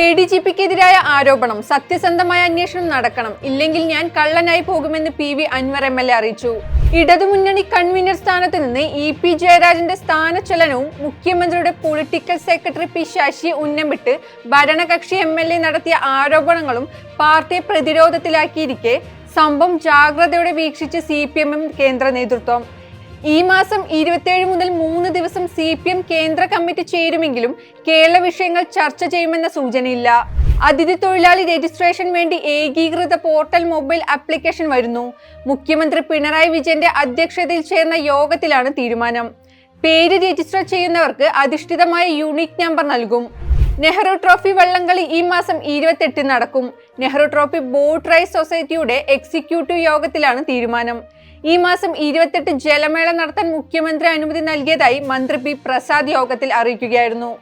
A D G പിക്കെതിരായ ആരോപണം സത്യസന്ധമായ അന്വേഷണം നടക്കണം. ഇല്ലെങ്കിൽ ഞാൻ കള്ളനായി പോകുമെന്ന് P V Anvar M L A അറിയിച്ചു. ഇടതുമുന്നണി കൺവീനർ സ്ഥാനത്ത് നിന്ന് ഇ പി ജയരാജന്റെ സ്ഥാനചലനവും മുഖ്യമന്ത്രിയുടെ പൊളിറ്റിക്കൽ സെക്രട്ടറി പി ശശി ഉന്നമിട്ട് ഭരണകക്ഷി എം എൽ എ നടത്തിയ ആരോപണങ്ങളും പാർട്ടിയെ പ്രതിരോധത്തിലാക്കിയിരിക്കെ സംഭവം ജാഗ്രതയോടെ വീക്ഷിച്ച് സി കേന്ദ്ര നേതൃത്വം. ഈ മാസം ഇരുപത്തിയേഴ് മുതൽ മൂന്ന് ദിവസം സി പി എം കേന്ദ്ര കമ്മിറ്റി ചേരുമെങ്കിലും കേരള വിഷയങ്ങൾ ചർച്ച ചെയ്യുമെന്ന സൂചനയില്ല. അതിഥി തൊഴിലാളി രജിസ്ട്രേഷൻ വേണ്ടി ഏകീകൃത പോർട്ടൽ മൊബൈൽ ആപ്ലിക്കേഷൻ വരുന്നു. മുഖ്യമന്ത്രി പിണറായി വിജയന്റെ അധ്യക്ഷതയിൽ ചേർന്ന യോഗത്തിലാണ് തീരുമാനം. പേര് രജിസ്റ്റർ ചെയ്യുന്നവർക്ക് അധിഷ്ഠിതമായ യൂണിക് നമ്പർ നൽകും. നെഹ്റു ട്രോഫി വള്ളംകളി ഈ മാസം ഇരുപത്തെട്ടിന് നടക്കും. നെഹ്റു ട്രോഫി ബോട്ട് റൈസ് സൊസൈറ്റിയുടെ എക്സിക്യൂട്ടീവ് യോഗത്തിലാണ് തീരുമാനം. ഈ മാസം ഇരുപത്തെട്ട് ജലമേള നടത്താൻ മുഖ്യമന്ത്രി അനുമതി നൽകിയതായി മന്ത്രി പി പ്രസാദ് യോഗത്തിൽ അറിയിക്കുകയായിരുന്നു.